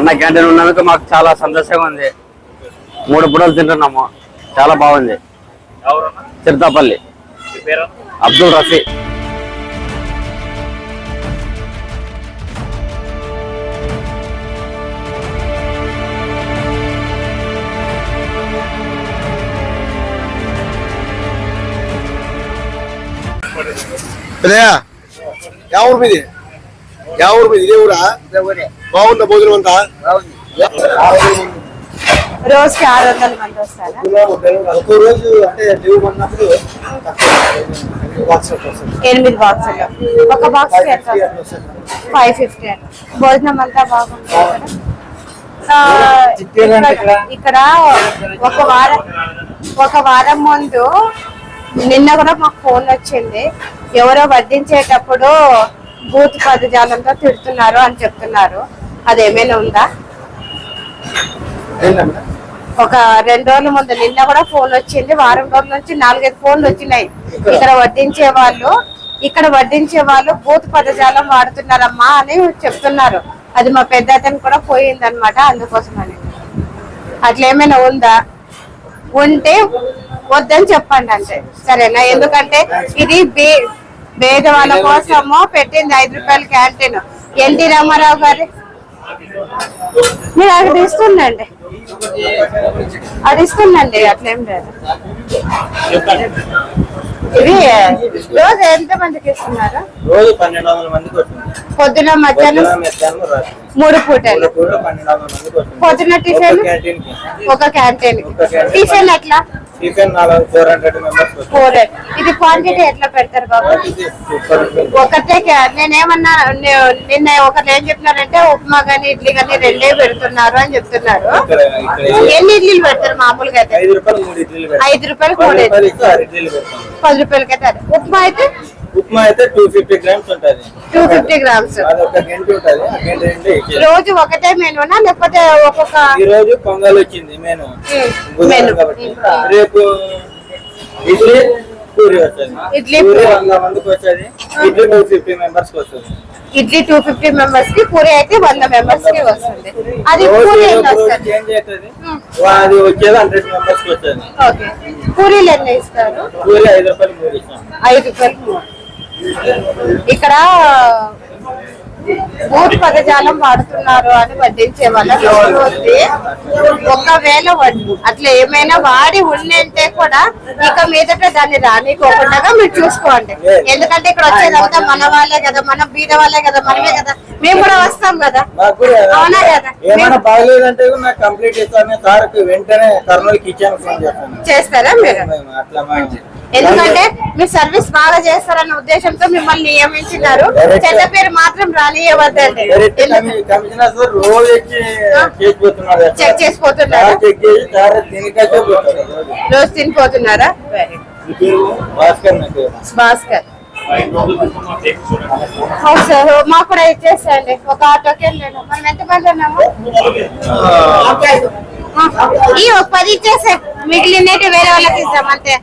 అన్న క్యాంటీన్ ఉన్నందుకు మాకు చాలా సంతోషంగా ఉంది. మూడు బుడలు తింటున్నాము. చాలా బాగుంది. చిరుతాపల్లి అబ్దుల్ రఫీ. మీది? యా ఊరు మీది? ఇదే ఊరా. బాగుందా భోజనం అంతా? రోజుకి ఆరు వందల మంది వస్తారా? ఒక్కో రోజు అంటే లీవ్ బాక్స్ వస్తుంది. ఎనిమిది బాక్సులు ఒక బాక్స్ ఫైవ్ ఫిఫ్టీ అండి భోజనం అంతా బాగుంటుంది కదా? ఆ, ఇక్కడ- ఇక్కడ ఒక వారం ఒక వారం ముందు నిన్న కూడా మాకు ఫోన్ వచ్చింది. ఎవరో వడ్డించేటప్పుడు బూత్ పదజాలంతో తిడుతున్నారు అని చెప్తున్నారు. అది ఏమైనా ఉందా? ఒక రెండు రోజుల ముందు నిన్న కూడా ఫోన్ వచ్చింది వారం రోజుల నుంచి నాలుగైదు ఫోన్లు వచ్చినాయి. ఇక్కడ? వడ్డించే వాళ్ళు ఇక్కడ వడ్డించే వాళ్ళు బూత్ పదజాలం వాడుతున్నారమ్మా అని చెప్తున్నారు. అది మా పెద్ద అతను కూడా పోయింది అనమాట అందుకోసమని. అట్లా ఏమైనా ఉందా? ఉంటే వద్దని చెప్పండి అంటే సరేనా? ఎందుకంటే ఇది బే- పేదవాళ్ళ కోసము పెట్టింది ఐదు రూపాయల క్యాంటీన్. ఎన్టీ రామారావు గారి మీరు అక్కడ ఇస్తుండండి అది ఇస్తుందండి అట్లేం లేదు. ఇవి రోజు ఎంత మందికి ఇస్తున్నారు? రోజు పన్నెండు వందల మందికి వస్తుంది. పొద్దున మధ్యాహ్నం? మూడు పూటలు. పొద్దున టిఫిన్? ఒక క్యాంటీన్. టిఫిన్ ఎట్లా? నాలుగు ఫోర్ హండ్రెడ్ మెంబర్స్ ఫోర్ ఇది క్వాంటిటీ ఎట్లా పెడతారు బాబు. ఒకటే నేనేమన్నా నిన్న ఒకరు ఏం చెప్తున్నారంటే ఉప్మా గానీ ఇడ్లీ గానీ రెండే పెడుతున్నారు అని చెప్తున్నారు. ఎన్ని ఇడ్లీలు పెడతారు మామూలుగా అయితే? ఐదు రూపాయలు మూడు. ఐదు రూపాయలు పది మూడు రూపాయలకి అయితే అదే. ఉప్మా అయితే ఉప్మా అయితే టూ ఫిఫ్టీ గ్రామ్స్ ఉంటుంది. టూ ఫిఫ్టీ గ్రామ్స్ అది ఒక గంట ఉంటుంది. ఆ గంట రెండు ఇచ్చేది. రోజు ఒకటే మెనూనా లేకపోతే ఒక్కొక్క ఈ రోజు పొంగల్ వచ్చింది మెనూ కాబట్టి. రేపు ఇడ్లీ పూరి వస్తుంది. ఇడ్లీ, పూరి. వంద మందికి వస్తుంది. ఇడ్లీ టూ ఫిఫ్టీ మెంబర్స్కి వస్తుంది. ఇడ్లీ టూ ఫిఫ్టీ మెంబర్స్కి పూరి అయితే వంద మెంబర్స్కి వస్తుంది. అది పూరి చేంజ్ అవుతుంది అది వచ్చేది హండ్రెడ్ మెంబర్స్కి వస్తుంది. ఓకే. పూరీలు ఎన్ని ఇస్తారు? పూరి ఐదు రూపాయలు మూడు ఇస్తాం. ఐదు రూపాయలు మూడు. ఇక్కడ బూత్ పదజాలం వాడుతున్నారు అని వడ్డించే వాళ్ళ ఉంది. ఒకవేళ అట్లా ఏమైనా వాడి ఉండింటే కూడా ఇక మీదట దాన్ని రానికోకుండా మీరు చూసుకోండి. ఎందుకంటే ఇక్కడ వచ్చేదంతా మన వాళ్ళే కదా మన బీద వాళ్ళే కదా మనమే కదా. మేము కూడా వస్తాం కదా. అవునా కదా? ఏమైనా మేము- బాగలేదంటే కూడా నాకు కంప్లీట్ సార్కి వెంటనే ఫోన్ చేస్తాను. చేస్తారా మీరు? అట్లా ఎందుకంటే మీరు సర్వీస్ బాగా చేస్తారన్న ఉద్దేశంతో మిమ్మల్ని నియమించినారు. చెడ్డ పేరు మాత్రం రానియవద్దండి. చేసిపోతున్నారు. చెక్ చేసిపోతున్నారా రోజు. తినిపోతున్నారా? భాస్కర్ సార్ మాకు కూడా ఇచ్చేసేయండి ఒక ఆటోకి వెళ్ళాను. మనం ఎంతమంది ఉన్నాము? ఆ, ఈ ఒక పది ఇచ్చేసే. మిగిలినట్టు వేరే వాళ్ళకి ఇస్తాం అంతే.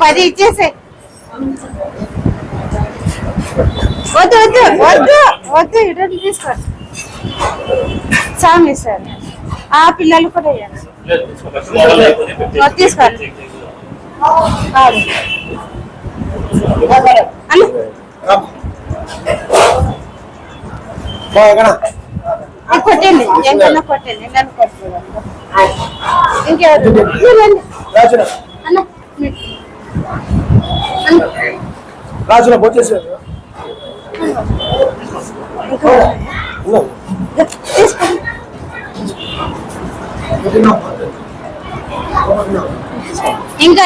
పది ఇచ్చేసే. వద్దు వద్దు వద్దు వద్దు ఇటు తీసుకోండి స్వామి సార్ ఆ పిల్లలు కూడా ఇవ్వండి తీసుకోండి. అన్న బాగా కొట్టండి ఎంకన్నా కొట్టండి నన్ను కొట్టండి ఇంకెవరు. రాజున అన్న ఇంకో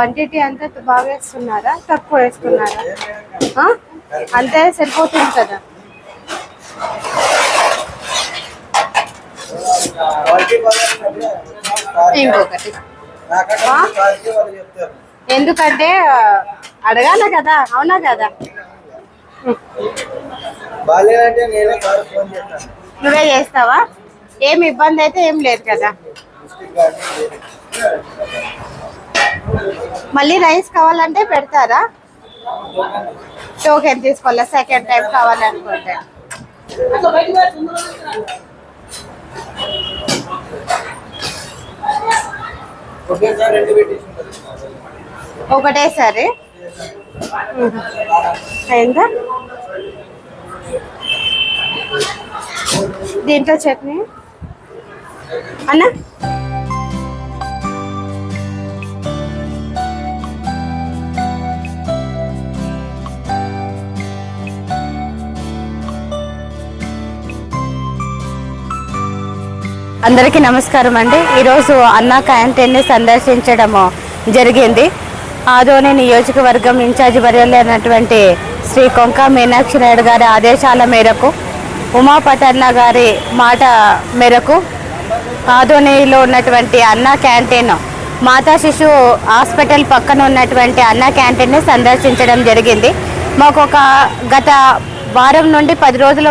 క్వాంటిటీ అంతా బాగా వేస్తున్నారా? తక్కువ వేస్తున్నారా? అంతే సరిపోతుంది కదా. ఇంకొకటి. ఎందుకంటే అడగాల కదా అవునా కదా? నువ్వే చేస్తావా? ఏం ఇబ్బంది అయితే ఏం లేదు కదా. మళ్ళీ రైస్ కావాలంటే పెడతారా? టోకెన్ తీసుకోవాలా? సెకండ్ టైం కావాలనుకుంటే. ఒకటే సరే. ఒకటేసారి అయిందా? దీంట్లో చట్నీ? అన్నా? అందరికీ నమస్కారం అండి. ఈరోజు అన్నా క్యాంటీన్ని సందర్శించడం జరిగింది. ఆదోని నియోజకవర్గం ఇన్ఛార్జి అయినటువంటి శ్రీ కొంక మీనాక్షి నాయుడు గారి ఆదేశాల మేరకు ఉమాపటన్న గారి మాట మేరకు ఆదోనిలో ఉన్నటువంటి అన్నా క్యాంటీన్ మాతా శిశు హాస్పిటల్ పక్కన ఉన్నటువంటి అన్నా క్యాంటీన్ని సందర్శించడం జరిగింది. మాకు ఒక గత వారం నుండి పది రోజుల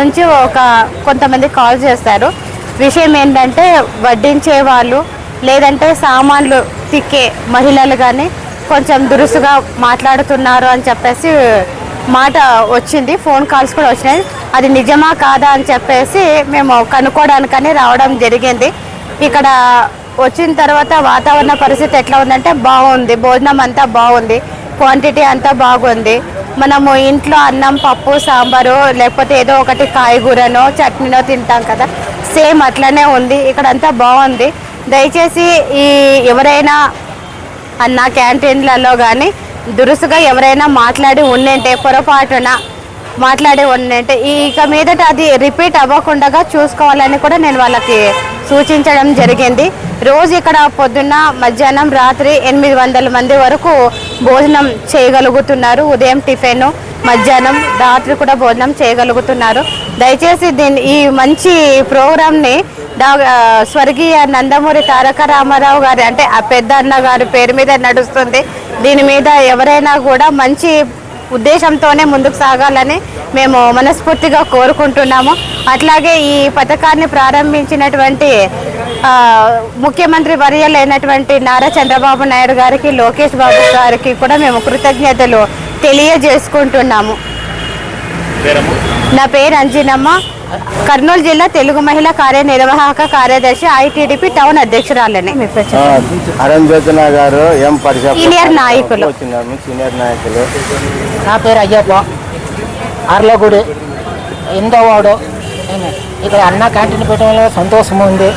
నుంచి ఒక కొంతమంది కాల్ చేస్తారు విషయం ఏంటంటే వడ్డించే వాళ్ళు లేదంటే సామాన్లు తిక్కే మహిళలు కానీ కొంచెం దురుసుగా మాట్లాడుతున్నారు అని చెప్పేసి మాట వచ్చింది. ఫోన్ కాల్స్ కూడా వచ్చినాయి. అది నిజమా కాదా అని చెప్పేసి మేము కనుక్కోవడానికని రావడం జరిగింది. ఇక్కడ వచ్చిన తర్వాత వాతావరణ పరిస్థితి ఎట్లా ఉందంటే బాగుంది. భోజనం అంతా బాగుంది. క్వాంటిటీ అంతా బాగుంది. మనము ఇంట్లో అన్నం పప్పు సాంబారు లేకపోతే ఏదో ఒకటి కాయగూరనో చట్నీనో తింటాం కదా. సేమ్ అట్లనే ఉంది. ఇక్కడ అంతా బాగుంది. దయచేసి ఈ ఎవరైనా అన్న క్యాంటీన్లలో కానీ దురుసుగా ఎవరైనా మాట్లాడి ఉండింటే పొరపాటున మాట్లాడి ఉండింటే ఇక మీదట అది రిపీట్ అవ్వకుండా చూసుకోవాలని కూడా నేను వాళ్ళకి సూచించడం జరిగింది. రోజు ఇక్కడ పొద్దున్న మధ్యాహ్నం రాత్రి ఎనిమిది వందల మంది వరకు భోజనం చేయగలుగుతున్నారు ఉదయం టిఫిన్. మధ్యాహ్నం రాత్రి కూడా భోజనం చేయగలుగుతున్నారు. దయచేసి దీన్ని ఈ మంచి ప్రోగ్రామ్ని స్వర్గీయ నందమూరి తారక రామారావు గారి అంటే ఆ పెద్ద అన్న గారి పేరు మీద నడుస్తుంది. దీని మీద ఎవరైనా కూడా మంచి ఉద్దేశంతోనే ముందుకు సాగాలని మేము మనస్ఫూర్తిగా కోరుకుంటున్నాము. అట్లాగే ఈ పథకాన్ని ప్రారంభించినటువంటి ముఖ్యమంత్రి వర్యలైనటువంటి నారా చంద్రబాబు నాయుడు గారికి లోకేష్ బాబు గారికి కూడా మేము కృతజ్ఞతలు తెలియజేసుకుంటున్నాము. నా పేరు అంజినమ్మ. కర్నూలు జిల్లా తెలుగు మహిళా కార్యనిర్వాహక కార్యదర్శి ఐటీడీపీ టౌన్ అధ్యక్షురాలని. అరుణ్ జ్యోతిన గారు ఎం పరిషత్ సీనియర్ నాయకులు. వచ్చినాము సీనియర్ నాయకులు. నా పేరు అయ్యప్ప. అర్లగుడి ఎనిమిదో వాడు నేను ఇక్కడ అన్న క్యాంటీన్ పెట్టడంలో సంతోషం ఉంది.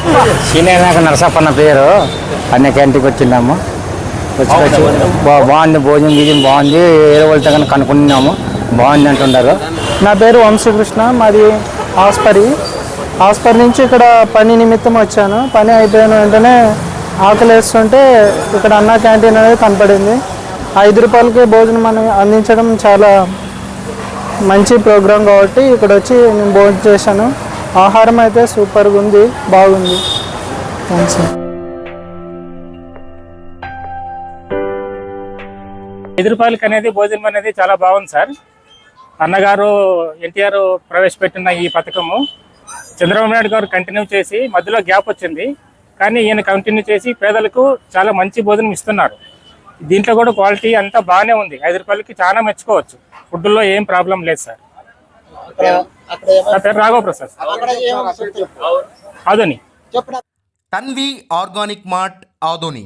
సీనియర్ నాయకు నరసప్పన్న పేరు. అన్ని క్యాంటీన్కి వచ్చినాము వచ్చి వచ్చి బా- బాగుంది భోజనం గీజం బాగుంది ఏ వాళ్ళతో కనుక్కున్నాము. బాగుంది అంటున్నారు నా పేరు వంశకృష్ణ మాది ఆస్పరి. ఆస్పరి నుంచి ఇక్కడ పని నిమిత్తం వచ్చాను. పని అయిపోయిన వెంటనే ఆకలి వేస్తుంటే ఇక్కడ అన్న క్యాంటీన్ అనేది కనపడింది. ఐదు రూపాయలకి భోజనం అని అందించడం చాలా మంచి ప్రోగ్రాం కాబట్టి ఇక్కడ వచ్చి నేను భోజనం చేశాను. ఆహారం అయితే సూపర్గా ఉంది బాగుంది. థ్యాంక్స్ ఐదు రూపాయలకి అనేది భోజనం అనేది చాలా బాగుంది సార్. అన్నగారు ఎన్టీఆర్ ప్రవేశపెట్టిన ఈ పథకము చంద్రబాబు నాయుడు గారు కంటిన్యూ చేసి మధ్యలో గ్యాప్ వచ్చింది. కానీ ఈయన కంటిన్యూ చేసి పేదలకు చాలా మంచి భోజనం ఇస్తున్నారు. దీంట్లో కూడా క్వాలిటీ అంతా బాగానే ఉంది. ఐదు రూపాయలకి చాలా మెచ్చుకోవచ్చు. ఫుడ్లో ఏం ప్రాబ్లం లేదు సార్. అక్కడ ఏమో- నా పేరు రాఘవ ప్రసాద్ చెప్పు. Tanvi organic mart Adoni.